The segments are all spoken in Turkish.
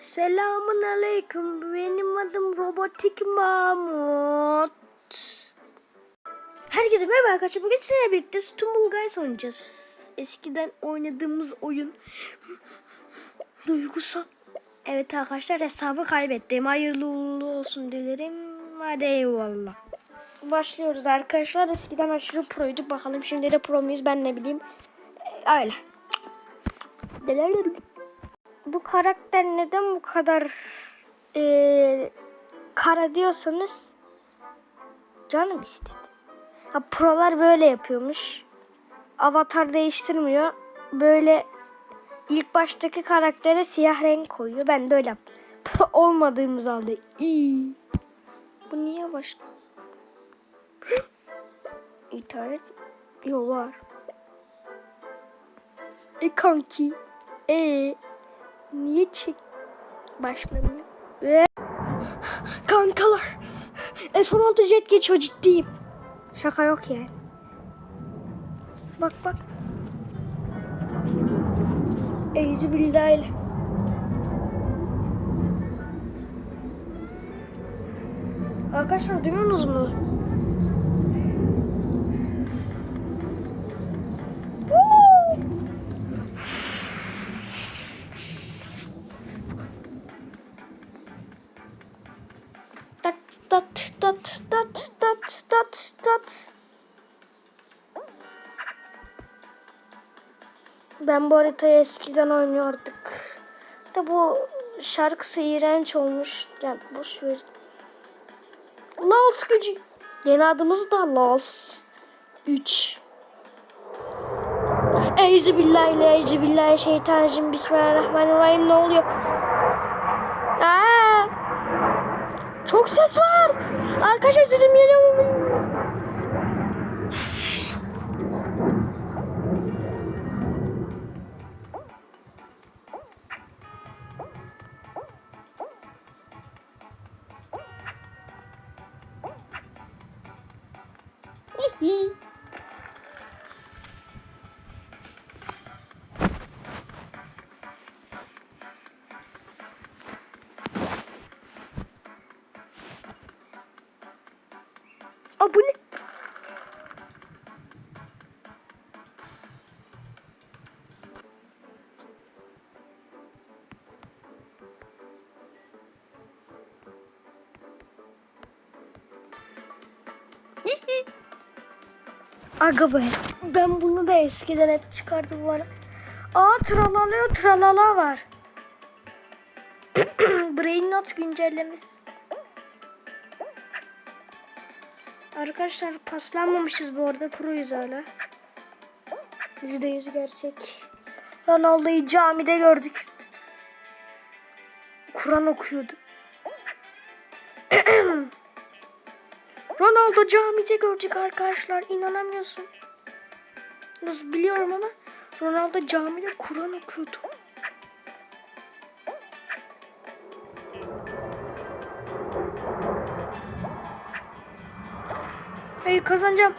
Selamun aleyküm. Benim adım Robotik Mahmut. Herkese merhaba arkadaşlar. Bugün sizinle birlikte Stumble Guys oynayacağız. Eskiden oynadığımız oyun. Duygusal. Evet arkadaşlar hesabı kaybettim. Hayırlı uğurlu olsun dilerim. Hadi eyvallah. Başlıyoruz arkadaşlar. Eskiden aşırı proyduk. Bakalım şimdi de pro muyuz ben ne bileyim. Ee, Öyle. Bu karakter neden bu kadar eee, kara diyorsanız canım istedi. Ha, prolar böyle yapıyormuş. Avatar değiştirmiyor. Böyle ilk baştaki karaktere siyah renk koyuyor. Ben de öyle yaptım. Pro olmadığımız halde. İyi. Bu niye baş... İnternet yok var. E kanki. E niye çek başlamıyor? Ve kankalar. F-16 jet geçiyor ciddiyim. Şaka yok yani. Bak bak. Eyzi billahi. Arkadaşlar duyuyorsunuz mu? Tat tat tat tat tat tat. Ben bu haritayı eskiden oynuyorduk. Da bu şarkısı iğrenç olmuş. Yani boş ver. Lals gücü. Yeni adımız da Lals 3. Eyzi billahi eyzi billahi şeytanizm bismillahirrahmanirrahim ne oluyor? Aa! Çok ses var. Arkadaşlar sesim geliyor mu? Hihi. Aa Aga be. Ben bunu da eskiden hep çıkardım var. Aa tralalıyor tralala var. Brain Not güncellemesi. Arkadaşlar paslanmamışız bu arada proyuz hala. %100 gerçek. Ronaldo'yu camide gördük. Kur'an okuyordu. Ronaldo camide gördük arkadaşlar. İnanamıyorsun. Nasıl biliyorum ama Ronaldo camide Kur'an okuyordu. Hayır kazanacağım.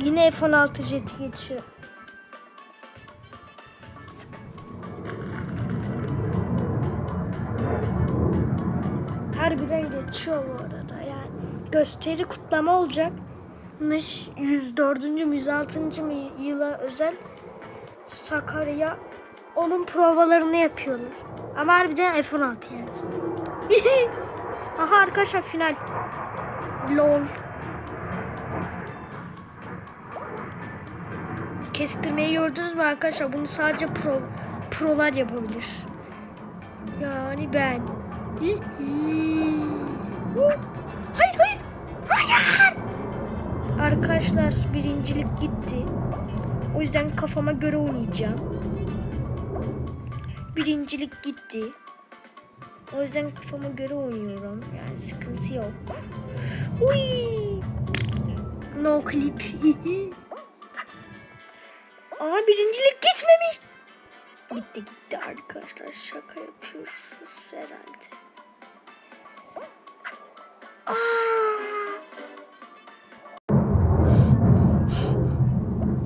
Yine F-16 jeti geçiyor. Geçiyor bu arada yani. Gösteri kutlama olacakmış. 104. mü 106. mı yıla özel Sakarya onun provalarını yapıyorlar. Ama harbiden F-16 yani. Aha arkadaşlar final. LOL. Kestirmeyi gördünüz mü arkadaşlar? Bunu sadece pro prolar yapabilir. Yani ben. Hayır hayır. Hayır. Arkadaşlar birincilik gitti. O yüzden kafama göre oynayacağım. Birincilik gitti. O yüzden kafama göre oynuyorum. Yani sıkıntı yok. Uy! No clip. Ama birincilik gitmemiş. Gitti gitti arkadaşlar. Şaka yapıyoruz herhalde. Aa!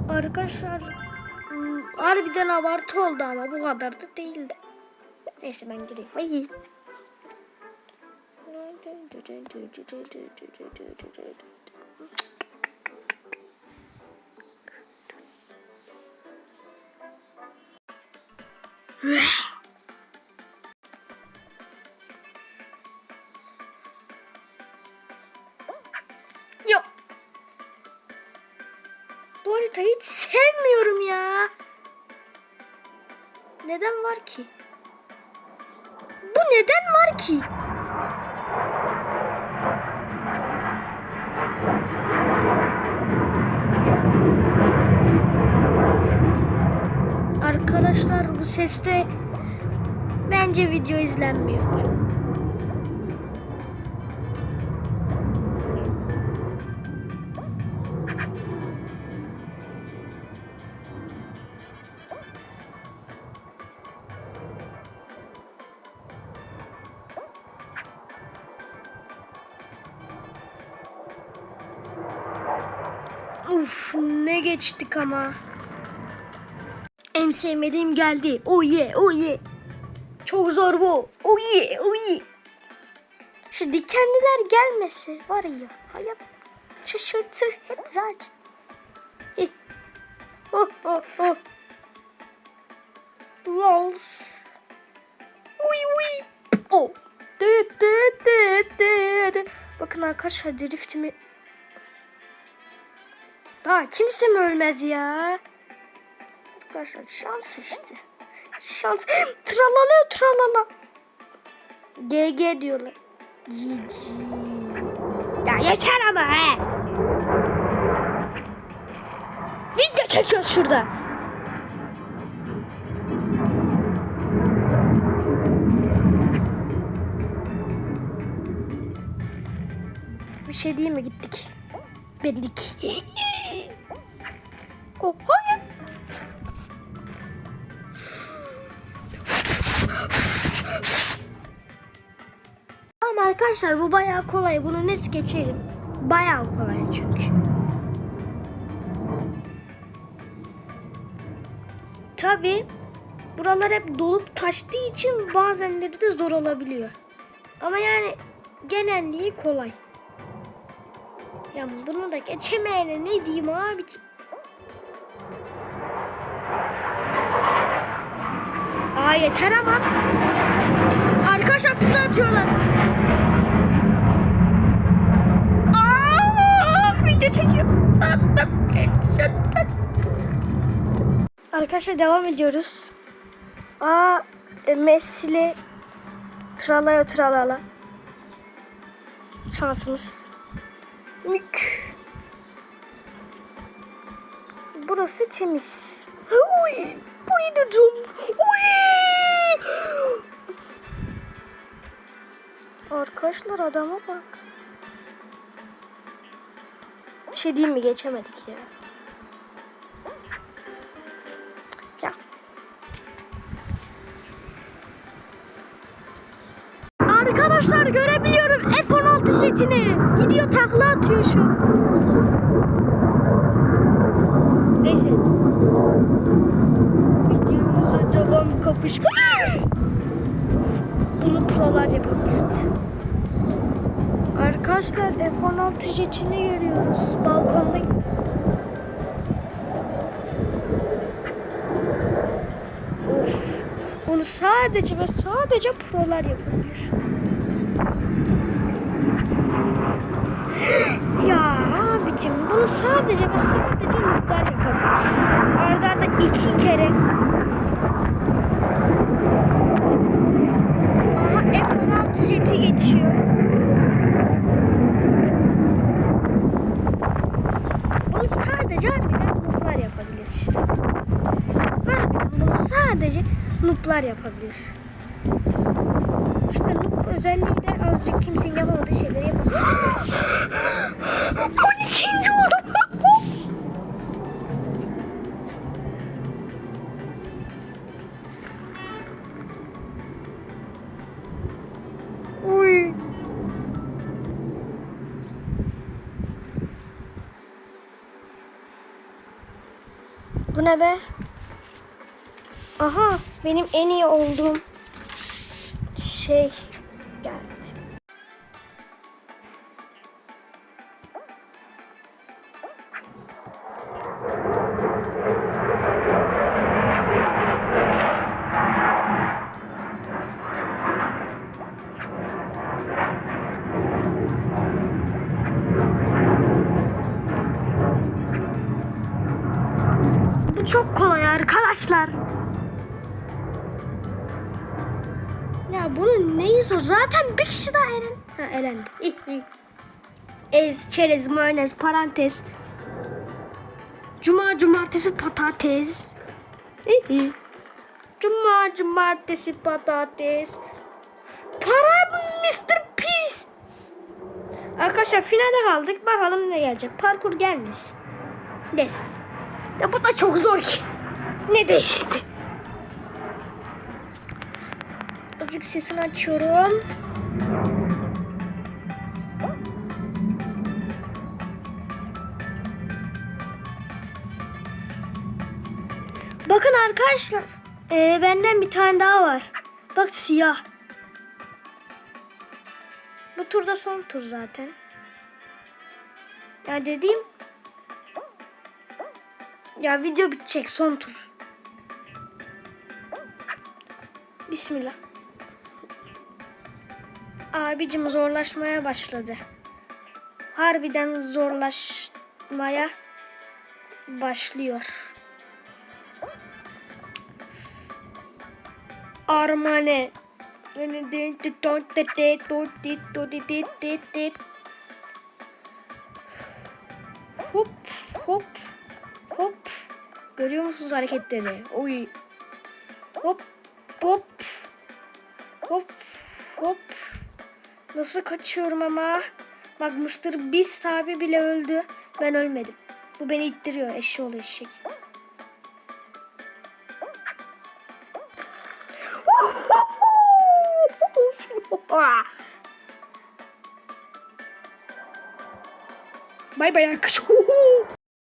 Arkadaşlar Hmm, harbiden abartı oldu ama bu kadar da değildi. Neyse ben gireyim. Ay. Yok. Bu haritayı hiç sevmiyorum ya. Neden var ki? Bu neden var ki? Arkadaşlar bu seste bence video izlenmiyor. Geçtik ama. En sevmediğim geldi. Oh yeah, oh yeah. Çok zor bu. Oh yeah, oh yeah. Şu dikenliler gelmesi var ya. Hayat şaşırtır hep zaten. Eh. Oh oh oh. Lols. Uy uy. Oh. Bakın arkadaşlar driftimi daha kimse mi ölmez ya? Arkadaşlar şans işte. Şans. Tralalıyor tralala. GG diyorlar. GG. Ya yeter ama he. Video çekiyoruz şurada. Bir şey değil mi gittik? Bendik. Oh, hayır. Ama arkadaşlar bu bayağı kolay. Bunu net geçelim. Bayağı kolay çünkü. Tabi buralar hep dolup taştığı için bazenleri de zor olabiliyor. Ama yani genelliği kolay. Ya bunu da geçemeyene ne diyeyim abiciğim. Aa yeter ama. Arkadaşlar füze atıyorlar. Video çekiyor. Arkadaşlar devam ediyoruz. Aa e, Messi'li tralaya tralala. Şansımız. Mük. Burası temiz. Uy, Uy. Arkadaşlar adama bak. Bir şey diyeyim mi geçemedik ya. Ya. Arkadaşlar görebiliyorum F-16 jetini. Gidiyor takla atıyor şu. Neyse. Videomuza devam kapış. Bunu prolar yapabiliriz. Arkadaşlar F-16 jetini görüyoruz. Balkondayım. Bunu sadece ve sadece prolar yapabilir. Ya abicim bunu sadece ve sadece nuklar yapabilir. Arda arda iki kere. Aha F-16 jeti geçiyor. Bunu sadece harbiden nuklar yapabilir işte. Harbiden bunu sadece nuklar yapabilir. İşte nuk özelliği de azıcık kimsenin yapamadığı şeyleri yapabilir. 12. oldum. Uy. Bu ne be? Aha benim en iyi olduğum şey arkadaşlar. Ya bunun neyi zor? Zaten bir kişi daha elen. Ha elendi. Ez, çerez, mayonez, parantez. Cuma, cumartesi, patates. Cuma, cumartesi, patates. Para Mr. Peace. Arkadaşlar finale kaldık. Bakalım ne gelecek. Parkur gelmesin. Des. Ya bu da çok zor ki. Ne değişti? Azıcık sesini açıyorum. Bakın arkadaşlar. Ee, benden bir tane daha var. Bak siyah. Bu turda son tur zaten. Ya dediğim ya video bitecek son tur. Bismillah. Abicim zorlaşmaya başladı. Harbiden zorlaşmaya başlıyor. Armane. Hop hop hop. Görüyor musunuz hareketleri? Oy. Hop hop. Hop hop. Nasıl kaçıyorum ama? Bak Mr. Beast abi bile öldü. Ben ölmedim. Bu beni ittiriyor eşşoğlu eşek. Bay bay arkadaşlar.